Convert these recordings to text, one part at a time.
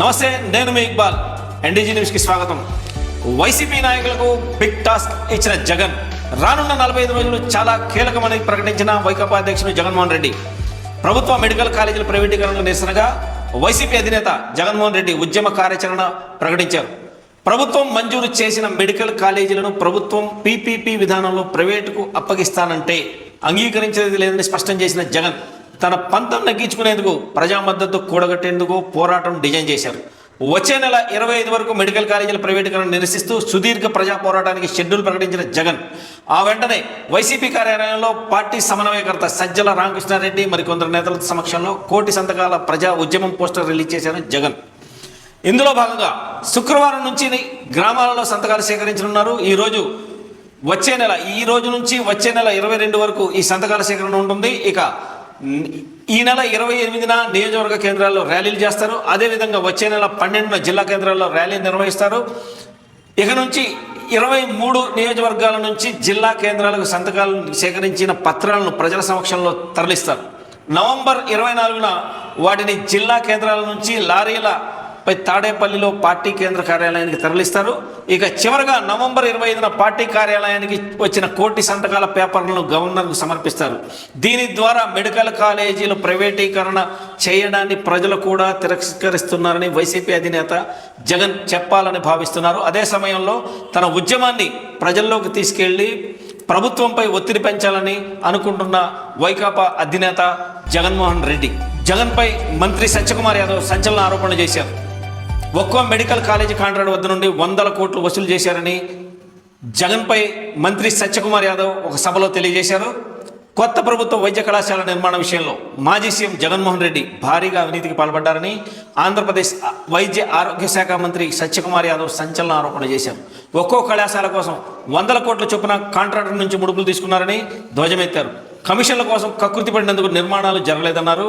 నమస్తే నేను మీ ఇక్బాల్. ఎన్డీజీ న్యూస్కి స్వాగతం. వైసీపీ నాయకులకు బిగ్ టాస్క్ ఇచ్చిన జగన్. రానున్న నలభై ఐదు రోజులు చాలా కీలకమని ప్రకటించిన వైకాపా అధ్యక్షుడు జగన్మోహన్ రెడ్డి. ప్రభుత్వ మెడికల్ కాలేజీల ప్రైవేటీకరణకు నిరసనగా వైసీపీ అధినేత జగన్మోహన్ రెడ్డి ఉద్యమ కార్యాచరణ ప్రకటించారు. ప్రభుత్వం మంజూరు చేసిన మెడికల్ కాలేజీలను ప్రభుత్వం పీపీపీ విధానంలో ప్రైవేటుకు అప్పగిస్తానంటే అంగీకరించేది లేదని స్పష్టం చేసిన జగన్. తన పంతం నగ్గించుకునేందుకు ప్రజా మద్దతు కూడగట్టేందుకు పోరాటం డిజైన్ చేశారు. వచ్చే నెల ఇరవై ఐదు వరకు మెడికల్ కాలేజీల ప్రైవేటీకరణ నిరసిస్తూ సుదీర్ఘ ప్రజా పోరాటానికి షెడ్యూల్ ప్రకటించిన జగన్. ఆ వెంటనే వైసీపీ కార్యాలయంలో పార్టీ సమన్వయకర్త సజ్జల రామకృష్ణారెడ్డి మరికొందరు నేతల సమక్షంలో కోటి సంతకాల ప్రజా ఉద్యమం పోస్టర్ రిలీజ్ చేశారు జగన్. ఇందులో భాగంగా శుక్రవారం నుంచి గ్రామాలలో సంతకాలు సేకరించనున్నారు. ఈ రోజు వచ్చే నెల ఈ రోజు నుంచి వచ్చే నెల ఇరవై రెండు వరకు ఈ సంతకాల సేకరణ ఉంటుంది. ఇక ఈ నెల ఇరవై ఎనిమిదిన నియోజకవర్గ కేంద్రాల్లో ర్యాలీలు చేస్తారు. అదేవిధంగా వచ్చే నెల పన్నెండున జిల్లా కేంద్రాల్లో ర్యాలీ నిర్వహిస్తారు. ఇక నుంచి ఇరవై మూడు నియోజకవర్గాల నుంచి జిల్లా కేంద్రాలకు సంతకాలు సేకరించిన పత్రాలను ప్రజల సమక్షంలో తరలిస్తారు. నవంబర్ ఇరవై నాలుగున వాటిని జిల్లా కేంద్రాల నుంచి లారీల పై తాడేపల్లిలో పార్టీ కేంద్ర కార్యాలయానికి తరలిస్తారు. ఇక చివరగా నవంబర్ ఇరవై ఐదున పార్టీ కార్యాలయానికి వచ్చిన కోటి సంతకాల పేపర్లను గవర్నర్కు సమర్పిస్తారు. దీని ద్వారా మెడికల్ కాలేజీలు ప్రైవేటీకరణ చేయడాన్ని ప్రజలు కూడా తిరస్కరిస్తున్నారని వైసీపీ అధినేత జగన్ చెప్పాలని భావిస్తున్నారు. అదే సమయంలో తన ఉద్యమాన్ని ప్రజల్లోకి తీసుకెళ్ళి ప్రభుత్వంపై ఒత్తిడి పెంచాలని అనుకుంటున్న వైకాపా అధినేత జగన్మోహన్ రెడ్డి. జగన్పై మంత్రి సత్యకుమార్ యాదవ్ సంచలన ఆరోపణలు చేశారు. ఒక్కో మెడికల్ కాలేజీ కాంట్రాక్ట్ వద్ద నుండి వందల కోట్లు వసూలు చేశారని జగన్పై మంత్రి సత్యకుమార్ యాదవ్ ఒక సభలో తెలియజేశారు. కొత్త ప్రభుత్వ వైద్య కళాశాల నిర్మాణ విషయంలో మాజీ సీఎం జగన్మోహన్ రెడ్డి భారీగా అవినీతికి పాల్పడ్డారని ఆంధ్రప్రదేశ్ వైద్య ఆరోగ్య శాఖ మంత్రి సత్యకుమార్ యాదవ్ సంచలన ఆరోపణ చేశారు. ఒక్కో కళాశాల కోసం వందల కోట్ల చొప్పున కాంట్రాక్టర్ నుంచి ముడుపులు తీసుకున్నారని ధ్వజమెత్తారు. కమిషన్ల కోసం కకృతి పడినందుకు నిర్మాణాలు జరగలేదన్నారు.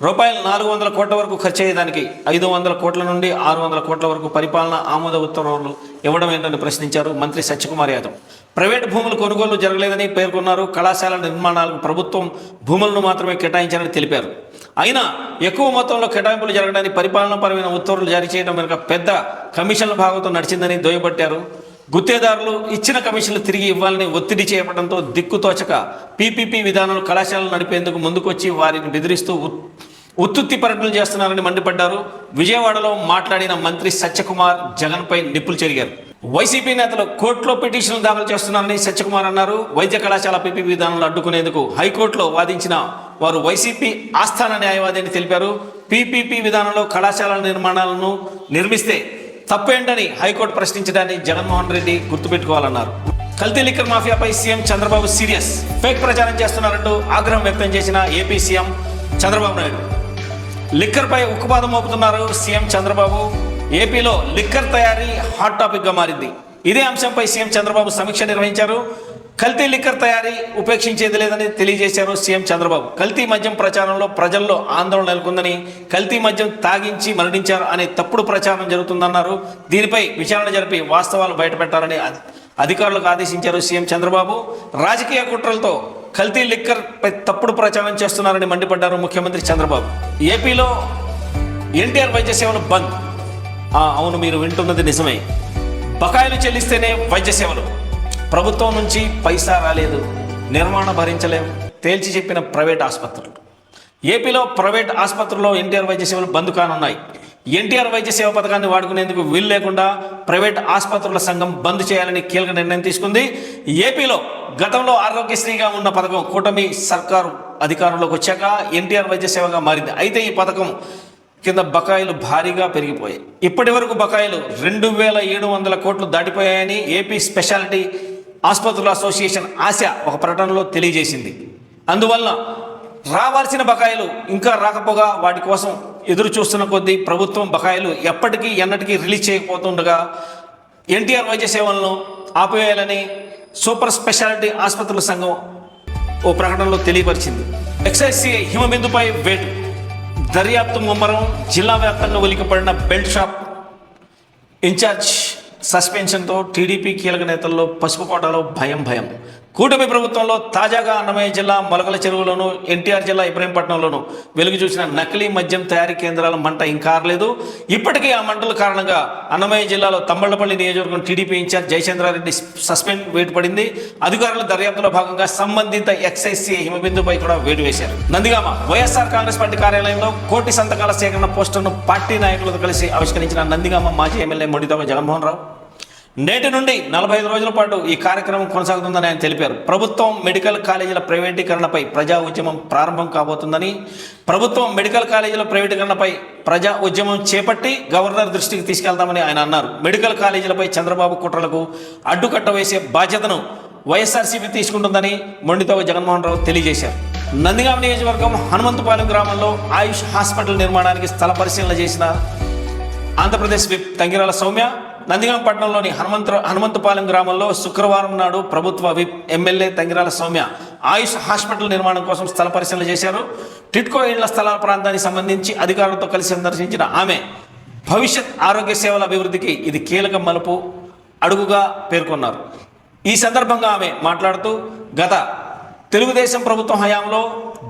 రూపాయలు నాలుగు వందల కోట్ల వరకు ఖర్చు అయ్యేదానికి ఐదు వందల కోట్ల నుండి ఆరు వందల కోట్ల వరకు పరిపాలన ఆమోద ఉత్తర్వులు ఇవ్వడం ఏంటని ప్రశ్నించారు మంత్రి సత్యకుమార్ యాదవ్. ప్రైవేట్ భూములు కొనుగోలు జరగలేదని పేర్కొన్నారు. కళాశాల నిర్మాణాలకు ప్రభుత్వం భూములను మాత్రమే కేటాయించారని తెలిపారు. అయినా ఎక్కువ మొత్తంలో కేటాయింపులు జరగడానికి పరిపాలనాపరమైన ఉత్తర్వులు జారీ చేయడం వెనుక పెద్ద కమిషన్ల భాగంతో నడిచిందని దుయ్యబట్టారు గుత్తేదారులు ఇచ్చిన కమిషన్లు తిరిగి ఇవ్వాలని ఒత్తిడి చేయడంతో దిక్కుతోచక పీపీపీ విధానంలో కళాశాలలు నడిపేందుకు ముందుకొచ్చి వారిని బెదిరిస్తూ ఉత్- ఉత్తుత్తి పర్యటనలు చేస్తున్నారని మండిపడ్డారు. విజయవాడలో మాట్లాడిన మంత్రి సత్యకుమార్ జగన్పై నిప్పులు చెరిగారు. వైసీపీ నేతలు కోర్టులో పిటిషన్లు దాఖలు చేస్తున్నారని సత్యకుమార్ అన్నారు. వైద్య కళాశాల పీపీ విధానంలో అడ్డుకునేందుకు హైకోర్టులో వాదించిన వారు వైసీపీ ఆస్థాన న్యాయవాది అని తెలిపారు. పీపీపీ విధానంలో కళాశాలల నిర్మాణాలను నిర్మిస్తే తప్పేంటని హైకోర్టు ప్రశ్నించడాన్ని జగన్మోహన్ రెడ్డి గుర్తుపెట్టుకోవాలన్నారు. కల్తీ లిక్కర్ మాఫియాపై సీఎం చంద్రబాబు సీరియస్. ఫేక్ ప్రచారం చేస్తున్నారంటూ ఆగ్రహం వ్యక్తం చేసిన ఏపీ సీఎం చంద్రబాబు నాయుడు. లిక్కర్పై ఉక్కుపాదం మోపుతున్నారు సీఎం చంద్రబాబు. ఏపీలో లిక్కర్ తయారీ హాట్ టాపిక్గా మారింది. ఇదే అంశంపై సీఎం చంద్రబాబు సమీక్ష నిర్వహించారు. కల్తీ లిక్కర్ తయారీ ఉపేక్షించేది లేదని తెలియజేశారు సీఎం చంద్రబాబు. కల్తీ మద్యం ప్రచారంలో ప్రజల్లో ఆందోళన నెలకొందని కల్తీ మద్యం తాగించి మరణించారు అనే తప్పుడు ప్రచారం జరుగుతుందన్నారు. దీనిపై విచారణ జరిపి వాస్తవాలు బయటపెట్టాలని అధికారులకు ఆదేశించారు సీఎం చంద్రబాబు. రాజకీయ కుట్రలతో కల్తీ లిక్కర్ తప్పుడు ప్రచారం చేస్తున్నారని మండిపడ్డారు ముఖ్యమంత్రి చంద్రబాబు. ఏపీలో ఎన్టీఆర్ వైద్య సేవలు బంద్ అవును మీరు వింటున్నది నిజమే. బకాయిలు చెల్లిస్తేనే వైద్య సేవలు ప్రభుత్వం నుంచి పైసా రాలేదు నిర్మాణం భరించలేం తేల్చి చెప్పిన ప్రైవేట్ ఆసుపత్రులు. ఏపీలో ప్రైవేట్ ఆసుపత్రుల్లో ఎన్టీఆర్ వైద్య సేవలు బంద్ కానున్నాయి. ఎన్టీఆర్ వైద్య సేవ పథకాన్ని వాడుకునేందుకు వీలు లేకుండా ప్రైవేట్ ఆసుపత్రుల సంఘం బంద్ చేయాలని కీలక నిర్ణయం తీసుకుంది. ఏపీలో గతంలో ఆరోగ్యశ్రీగా ఉన్న పథకం కూటమి సర్కారు అధికారంలోకి వచ్చాక ఎన్టీఆర్ వైద్య సేవగా మారింది. అయితే ఈ పథకం కింద బకాయిలు భారీగా పెరిగిపోయాయి. ఇప్పటి వరకు బకాయిలు రెండు వేల ఏడు వందల కోట్లు దాటిపోయాయని ఏపీ స్పెషాలిటీ ఆసుపత్రుల అసోసియేషన్ ఆశ ఒక ప్రకటనలో తెలియజేసింది. అందువల్ల రావాల్సిన బకాయిలు ఇంకా రాకపోగా వాటి కోసం ఎదురు చూస్తున్న కొద్దీ ప్రభుత్వం బకాయిలు ఎప్పటికీ ఎన్నటికీ రిలీజ్ చేయకపోతుండగా ఎన్టీఆర్ వైద్య సేవలను ఆపివేయాలని సూపర్ స్పెషాలిటీ ఆసుపత్రుల సంఘం ఓ ప్రకటనలో తెలియపరిచింది. ఎక్సైజ్ హిమబిందుపై వేటు. దర్యాప్తు ముమ్మరం జిల్లా వ్యాప్తంగా ఉలికిపడిన బెల్ట్ షాప్ ఇన్ఛార్జ్ సస్పెన్షన్తో టీడీపీ కీలక నేతల్లో పసుపు కోటలో భయం భయం. కూటమి ప్రభుత్వంలో తాజాగా అన్నమయ్య జిల్లా మొలకల చెరువులోను ఎన్టీఆర్ జిల్లా ఇబ్రహీంపట్నంలోను వెలుగు చూసిన నకిలీ మద్యం తయారీ కేంద్రాల మంట ఇంకా ఆరలేదు ఇప్పటికీ ఆ మంటల కారణంగా అన్నమయ్య జిల్లాలో తమ్మళ్ళపల్లి నియోజకవర్గం టీడీపీ ఇన్ఛార్జ్ జయచంద్రారెడ్డి సస్పెండ్ వేటు పడింది. అధికారుల దర్యాప్తులో భాగంగా సంబంధిత ఎక్సైసీ హిమబిందుపై కూడా వేటు వేశారు. నందిగామ వైఎస్ఆర్ కాంగ్రెస్ పార్టీ కార్యాలయంలో కోటి సంతకాల సేకరణ పోస్టర్ను పార్టీ నాయకులతో కలిసి ఆవిష్కరించిన నందిగామ మాజీ ఎమ్మెల్యే మొండితో జగన్మోహన్ రావు. నేటి నుండి నలభై ఐదు రోజుల పాటు ఈ కార్యక్రమం కొనసాగుతుందని ఆయన తెలిపారు. ప్రభుత్వం మెడికల్ కాలేజీల ప్రైవేటీకరణపై ప్రజా ఉద్యమం ప్రారంభం కాబోతుందని ప్రభుత్వం మెడికల్ కాలేజీల ప్రైవేటీకరణపై ప్రజా ఉద్యమం చేపట్టి గవర్నర్ దృష్టికి తీసుకెళ్తామని ఆయన అన్నారు. మెడికల్ కాలేజీలపై చంద్రబాబు కుట్రలకు అడ్డుకట్ట వేసే బాధ్యతను వైఎస్ఆర్సీపీ తీసుకుంటుందని మొండితో జగన్మోహన్ రావు తెలియజేశారు. నందిగామ నియోజకవర్గం హనుమంతపాలెం గ్రామంలో ఆయుష్ హాస్పిటల్ నిర్మాణానికి స్థల పరిశీలన చేసిన ఆంధ్రప్రదేశ్ విప్ తంగిరాల సౌమ్య నందిగాం పట్టణంలోని హనుమంత హనుమంతపాలెం గ్రామంలో శుక్రవారం నాడు ప్రభుత్వ whip MLA Tangirala Sowmya Ayush hospital నిర్మాణం కోసం స్థల పరిశీలన చేశారు. టిట్కో ఇళ్ళ స్థలాల ప్రాంతానికి సంబంధించి అధికారులతో కలిసి సందర్శించిన ఆమె భవిష్యత్ ఆరోగ్య సేవల అభివృద్ధికి ఇది కీలక మలుపు అడుగుగా పేర్కొన్నారు. ఈ సందర్భంగా ఆమె మాట్లాడుతూ గత తెలుగుదేశం ప్రభుత్వం హయాంలో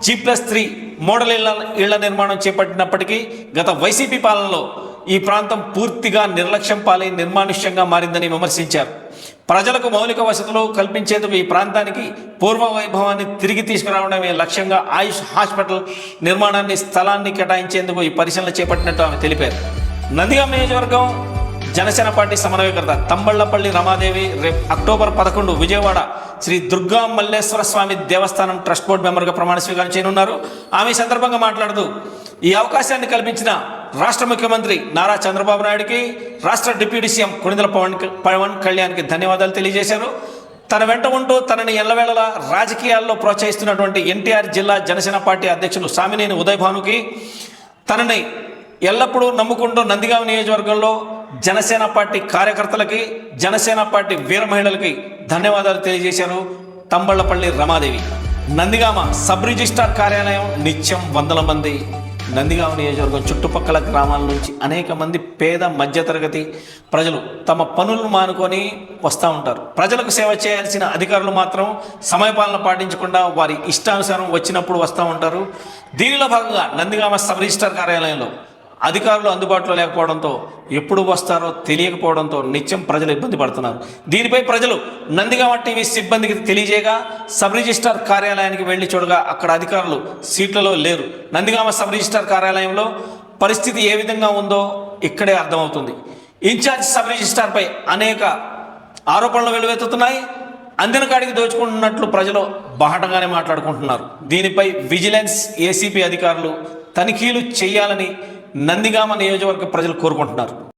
జీ ప్లస్ త్రీ మోడల్ ఇళ్ళ ఇళ్ళ నిర్మాణం చేపట్టినప్పటికీ గత వైసీపీ పాలనలో ఈ ప్రాంతం పూర్తిగా నిర్లక్ష్యం పాలై నిర్మానుష్యంగా మారిందని విమర్శించారు. ప్రజలకు మౌలిక వసతులు కల్పించేందుకు ఈ ప్రాంతానికి పూర్వ వైభవాన్ని తిరిగి తీసుకురావడమే లక్ష్యంగా ఆయుష్ హాస్పిటల్ నిర్మాణాన్ని స్థలాన్ని కేటాయించేందుకు ఈ పరిశీలన చేపట్టినట్టు ఆమె తెలిపారు. నందిగాం నియోజకవర్గం జనసేన పార్టీ సమన్వయకర్త తంబళ్ళపల్లి రమాదేవి రేపు అక్టోబర్ పదకొండు విజయవాడ శ్రీ దుర్గా మల్లేశ్వర స్వామి దేవస్థానం ట్రస్ట్ బోర్డు మెంబర్గా ప్రమాణ స్వీకారం చేయనున్నారు. ఆమె సందర్భంగా మాట్లాడుతూ ఈ అవకాశాన్ని కల్పించిన రాష్ట్ర ముఖ్యమంత్రి నారా చంద్రబాబు నాయుడుకి రాష్ట్ర డిప్యూటీ సీఎం కొణిదల పవన్ పవన్ కళ్యాణ్కి ధన్యవాదాలు తెలియజేశారు. తన వెంట ఉంటూ తనని ఎల్లవేళలా రాజకీయాల్లో ప్రోత్సహిస్తున్నటువంటి ఎన్టీఆర్ జిల్లా జనసేన పార్టీ అధ్యక్షులు సామినేని ఉదయ్ భానుకి తనని ఎల్లప్పుడూ నమ్ముకుంటూ నందిగామ నియోజకవర్గంలో జనసేన పార్టీ కార్యకర్తలకి జనసేన పార్టీ వీర మహిళలకి ధన్యవాదాలు తెలియజేశారు తంబళ్ళపల్లి రమాదేవి. నందిగామ సబ్ రిజిస్ట్రార్ కార్యాలయం నిత్యం వందల మంది నందిగామ నియోజకవర్గం చుట్టుపక్కల గ్రామాల నుంచి అనేక మంది పేద మధ్యతరగతి ప్రజలు తమ పనులను మానుకొని వస్తూ ఉంటారు. ప్రజలకు సేవ చేయాల్సిన అధికారులు మాత్రం సమయపాలన పాటించకుండా వారి ఇష్టానుసారం వచ్చినప్పుడు వస్తూ ఉంటారు. దీనిలో భాగంగా నందిగామ సబ్ రిజిస్టార్ కార్యాలయంలో అధికారులు అందుబాటులో లేకపోవడంతో ఎప్పుడు వస్తారో తెలియకపోవడంతో నిత్యం ప్రజలు ఇబ్బంది పడుతున్నారు. దీనిపై ప్రజలు నందిగామ టీవీ సిబ్బందికి తెలియజేయగా సబ్ రిజిస్ట్రార్ కార్యాలయానికి వెళ్ళి చూడగా అక్కడ అధికారులు సీట్లలో లేరు. నందిగామ సబ్ రిజిస్టార్ కార్యాలయంలో పరిస్థితి ఏ విధంగా ఉందో ఇక్కడే అర్థమవుతుంది. ఇన్ఛార్జ్ సబ్ రిజిస్టార్పై అనేక ఆరోపణలు వెలువెత్తుతున్నాయి. అందిన కాడికి దోచుకుంటున్నట్లు ప్రజలు బాహటంగానే మాట్లాడుకుంటున్నారు. దీనిపై విజిలెన్స్ ఏసీపీ అధికారులు తనిఖీలు చేయాలని నందిగామ నియోజకవర్గ ప్రజలు కోరుకుంటున్నారు.